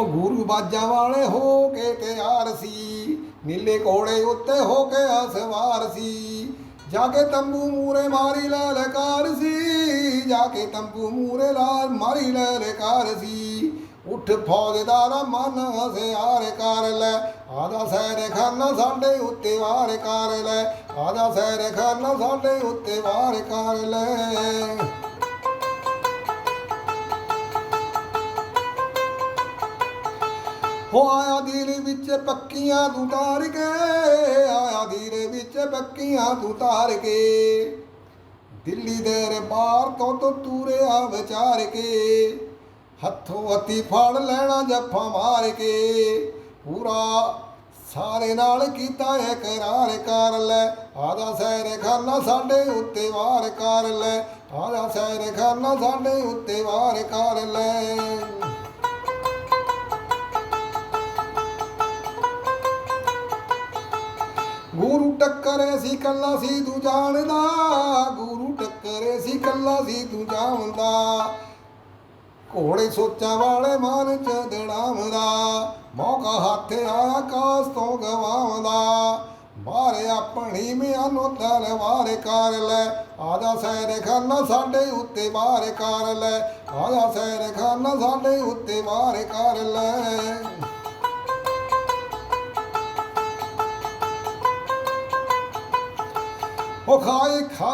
ਉਹ ਗੁਰੂ ਬਾਜਾਂ ਵਾਲੇ ਹੋ ਕੇ ਤਿਆਰ ਸੀ ਨੀਲੇ ਕੋੜੇ ਉੱਤੇ ਹੋ ਕੇ ਆ ਸੀ ਜਾ ਕੇ ਤੰਬੂ ਮੂਰੇ ਮਾਰੀ ਲੈ ਲਕਾਰ ਸੀ ਜਾ ਕੇ ਤੰਬੂ ਮੂਰੇ ਲਾ ਮਾਰੀ ਲੈ ਲਕਾਰ ਸੀ ਉੱਠ ਫੌਜਦਾਰਾ ਮਨ ਹਸਿਆਰ ਕਰ ਲੈ ਆਦਾ ਸੈਰ ਖਾਨਾ ਸਾਡੇ ਉੱਤੇ ਵਾਰ ਕਰ ਲੈ ਆਦਾ ਸੈਰ ਖਾਨਾ ਸਾਡੇ ਉੱਤੇ ਵਾਰ ਕਰ ਲੈ। ਹੋ ਆਇਆ ਦਿਲ ਵਿੱਚ ਪੱਕੀਆਂ ਤੂੰ ਤਾਰ ਕੇ, ਆਇਆ ਦਿਲ ਵਿੱਚ ਪੱਕੀਆਂ ਤੂੰ ਤਾਰ ਕੇ। ਦਿੱਲੀ ਦੇ ਰਬਾਰ ਤੋਂ ਤੋਂ ਤੂਰਿਆ ਵਿਚਾਰ ਕੇ, ਹੱਥੋਂ ਹੱਥੀ ਫੜ ਲੈਣਾ ਜੱਫਾ ਮਾਰ ਕੇ। ਪੂਰਾ ਸਾਰੇ ਨਾਲ ਕੀਤਾ ਇਕਰਾਰ ਕਰ ਲੈ ਆਦਾ ਸੈਰ ਖਾਨਾ ਸਾਡੇ ਉੱਤੇ ਵਾਰ ਕਰ ਲੈ ਆਦਾ ਸੈਰ ਖਾਨਾ ਸਾਡੇ ਉੱਤੇ ਵਾਰ ਕਰ ਲੈ। ਟੱਕਰੇ ਸੀ ਕੱਲਾ ਸੀ ਤੂੰ ਜਾਣਦਾ, ਗੁਰੂ ਟੱਕਰੇ ਸੀ ਕੱਲਾ ਸੀ ਤੂੰ ਜਾਣਦਾ। ਘੋੜੇ ਸੋਚਾਂ ਵਾਲੇ ਮਨ ਚ ਦੜਾਵਦਾ ਮੌਕਾ ਹੱਥ ਆਇਆ ਕਾਸ ਤੋਂ ਗਵਾਉਂਦਾ। ਬਾਹਰ ਆਪਣੀ ਮਿਆਨੋ ਤਲਵਾਰ ਕਰ ਲੈ ਆਦਾ ਸੈਰ ਖਾਨਾ ਸਾਡੇ ਉੱਤੇ ਵਾਰ ਕਰ ਲੈ ਆਦਾ ਸੈਰ ਖਾਨਾ ਸਾਡੇ ਉੱਤੇ ਵਾਰ ਕਰ ਲੈ। ਉਹ ਖਾਈ ਖਾ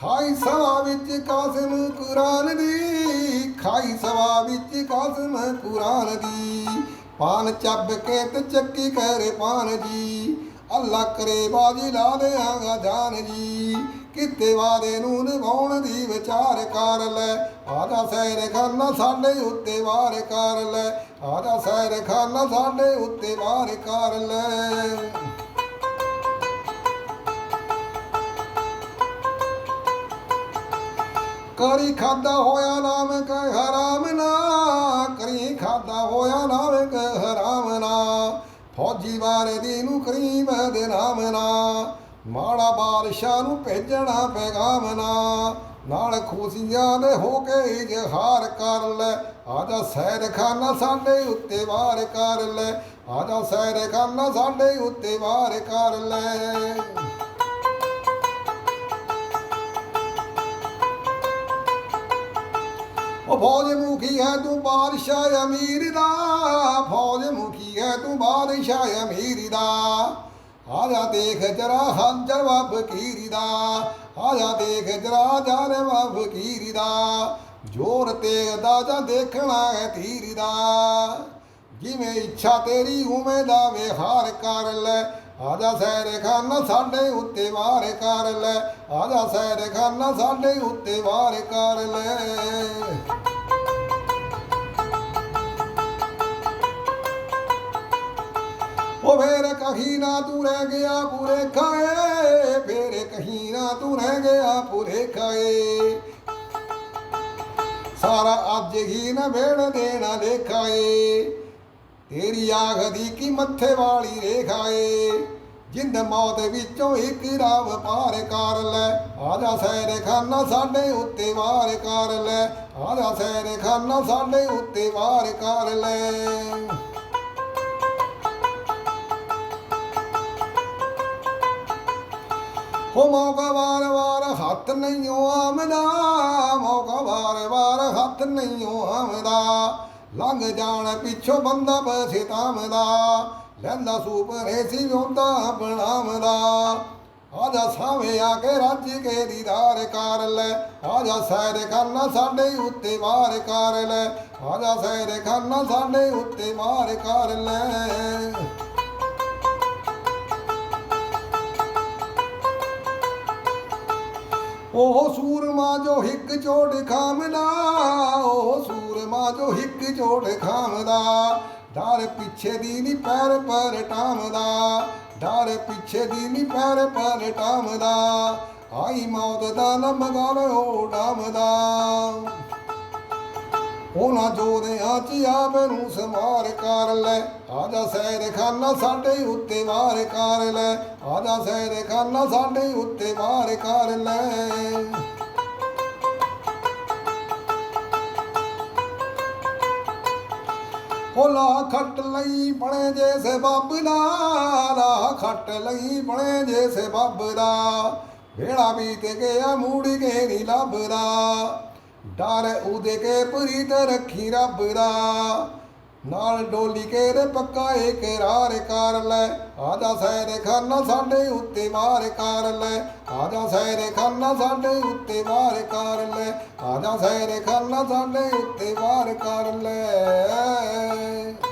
ਖਾਈ ਸਵਾ ਵਿੱਚ ਕਾਸਮ ਕੁਰਾਨ ਦੀ, ਖਾਈ ਸਵਾ ਵਿੱਚ ਕਾਸਮ ਕੁਰਾਨ ਦੀ। ਪਾਨ ਚੱਬ ਕੇ ਤੇ ਚੱਕੀ ਕਰੇ ਪਾਨ ਜੀ ਅੱਲਾ ਕਰੇ ਬਾਜੀ ਲਾ ਦੇਆਂਗਾ ਜਾਨ ਜੀ ਕਿਤੇ ਵਾਦੇ ਨੂੰ ਨਿਭਾਉਣ ਦੀ ਵਿਚਾਰ ਕਰ ਲੈ ਆਦਾ ਸੈਰ ਖਾਨਾ ਸਾਡੇ ਉੱਤੇ ਵਾਰ ਕਰ ਲੈ ਆਦਾ ਸੈਰ ਖਾਨਾ ਸਾਡੇ ਉੱਤੇ ਵਾਰ ਕਰ ਲੈ। ਕਰੀ ਖਾਦਾ ਹੋਇਆ ਨਾਮ ਕੈ ਹਰਾਮ ਨਾ, ਕਰੀ ਖਾਦਾ ਹੋਇਆ ਨਾਮ ਕੈ ਹਰਾਮ ਨਾ। ਫੌਜੀ ਵਾਰੇ ਦੀ ਨੂੰ ਕਰੀਮ ਦੇ ਨਾਮ ਨਾ, ਮਾੜਾ ਬਾਦਸ਼ਾਹ ਨੂੰ ਭੇਜਣਾ ਪੈਗਾਮ ਨਾ। ਨਾਲ ਖੁਸ਼ੀਆਂ ਦੇ ਹੋ ਕੇ ਇਜ਼ਹਾਰ ਕਰ ਲੈ ਆਦਾ ਸੈਰ ਖਾਨਾ ਸਾਡੇ ਉੱਤੇ ਵਾਰ ਕਰ ਲੈ ਆਦਾ ਸੈਰ ਖਾਨਾ ਸਾਡੇ ਉੱਤੇ ਵਾਰ ਕਰ ਲੈ। ਉਹ ਫੌਜ ਮੁਖੀ ਹੈ ਤੂੰ ਬਾਦਸ਼ਾਹ ਅਮੀਰ ਦਾ, ਫੌਜ ਮੁਖੀ ਹੈ ਤੂੰ ਬਾਦਸ਼ਾਹ ਅਮੀਰ ਦਾ। ਆਜਾ ਦੇਖ ਜਰਾ ਹੰਜਰਵਾ ਫਕੀਰੀ ਦਾ ਆਜਾ ਦੇਖ ਜਰਾ ਜਾਨਵਾ ਫਕੀਰੀ ਦਾ। ਜੋਰ ਤੇ ਦਾ ਜਾਂ ਦੇਖਣਾ ਹੈ ਤੀਰ ਦਾ। ਜਿਵੇਂ ਇੱਛਾ ਤੇਰੀ ਉਵੇਂ ਦਾ ਵਿਹਾਰ ਕਰ ਲੈ। ਆਜਾ ਸੈਰ ਖਾਨਾ ਸਾਡੇ ਉੱਤੇ ਵਾਰ ਕਰ ਲੈ। ਆਜਾ ਸੈਰ ਖਾਨਾ ਸਾਡੇ ਉੱਤੇ ਵਾਰ ਕਰ ਲੈ। ਉਹ ਫੇਰ ਕਹੀ ਨਾ ਤੂੰ ਰਹਿ ਗਿਆ ਪੂਰੇ ਖਾਏ, ਫੇਰ ਕਹੀ ਨਾ ਤੂੰ ਰਹਿ ਗਿਆ ਪੂਰੇ ਖਾਏ। ਸਾਰਾ ਅੱਜ ਹੀ ਨਾ ਵੇੜ ਦੇਣਾ ਲੇਖਾਏ, ਤੇਰੀ ਆਖ ਦੀ ਕੀ ਮੱਥੇ ਵਾਲੀ ਰੇਖਾ ਏ ਜਿੰਦ ਮੌਤ ਵਿੱਚੋਂ ਇੱਕ ਰਾਵ ਪਾਰ ਕਰ ਲੈ, ਆਜਾ ਸੈਰ ਖਾਨਾ ਸਾਡੇ ਉੱਤੇ ਵਾਰ ਕਰ ਲੈ, ਆਜਾ ਸੈਰ ਖਾਨਾ ਸਾਡੇ ਉੱਤੇ ਵਾਰ ਕਰ ਲੈ। ਹੋ ਮੌਕਾ ਵਾਰ ਵਾਰ ਹੱਥ ਨਹੀਂ ਆਮਦਾ ਮੌਕਾ ਵਾਰ ਵਾਰ ਹੱਥ ਨਹੀਂ ਆਮਦਾ ਲੰਘ ਜਾਣ ਪਿੱਛੋਂ ਬੰਦਾ ਬਸੇ ਲੈਂਦਾ ਸੂਪ ਰੇਸੀ ਵਿਉਂਦਾ ਬਣਾਵਦਾ। ਆਜਾ ਸਾਵੇਂ ਆ ਕੇ ਰੱਜ ਕੇ ਦੀਦਾਰ ਕਰ ਲੈ, ਆਜਾ ਸੈਰ ਕਰਨਾ ਸਾਡੇ ਉੱਤੇ ਵਾਰ ਕਰ ਲੈ, ਆਜਾ ਸੈਰ ਖਾਨਾ ਸਾਡੇ ਉੱਤੇ ਵਾਰ ਕਰ ਲੈ। ਉਹ ਸੂਰਮਾ ਜੋ ਹਿੱਕ ਚੋੜ ਖਾਮਦਾ ਉਹ ਸੂਰਮਾ ਜੋ ਹਿੱਕ ਚੋੜ ਖਾਮਦਾ ਡਰ ਪਿੱਛੇ ਦੀ ਨੀ ਪੈਰ ਪਰ ਟਾਮਦਾ ਡਰ ਪਿੱਛੇ ਦੀ ਨੀ ਪੈਰ ਪਰ ਟਾਮਦਾ ਆਈ ਮੌਤ ਦਾ ਨਮਗਾਲ ਹੋ ਡਾਮਦਾ ਉਹਨਾਂ ਜੋਰਿਆਂ ਚ ਆਪ ਨੂੰ ਸਮਾਰ ਕਰ ਲੈ। ਆਜਾ ਸੈਰ ਖਾਨਾ ਸਾਡੇ ਉੱਤੇ ਵਾਰ ਕਰ ਲੈ। ਆਜਾ ਸੈਰ ਖਾਨਾ ਸਾਡੇ ਉੱਤੇ ਵਾਰ ਕਰ ਲੈ। ਹੋ ਖੱਟ ਲਈ ਬਣੇ ਜੇ ਸੇ ਬੱਬ ਦਾ ਲਾ ਖੱਟ ਲਈ ਬਣੇ ਜੇ ਸੇ ਬੱਬ ਦਾ। ਵੇੜਾ ਬੀਤ ਗਿਆ, ਮੂੜ ਕੇ ਨਹੀਂ ਲੱਭਦਾ। ਡਰ ਉਹਦੇ ਕੇ ਪ੍ਰੀਤ ਰੱਖੀ ਰੱਬ ਦਾ। ਨਾਲ ਡੋਲੀ ਕੇ ਰੇ ਪੱਕਾ ਏ ਇਕਰਾਰ ਕਰ ਲੈ। ਆਜਾ ਸੈਰੇ ਖਾਨਾ ਸਾਡੇ ਉੱਤੇ ਵਾਰ ਕਰ ਲੈ। ਆਜਾ ਸੈਰੇ ਖਾਨਾ ਸਾਡੇ ਉੱਤੇ ਵਾਰ ਕਰ ਲੈ। ਆਜਾ ਸੈਰੇ ਖਾਨਾ ਸਾਡੇ ਉੱਤੇ ਵਾਰ ਕਰ ਲੈ।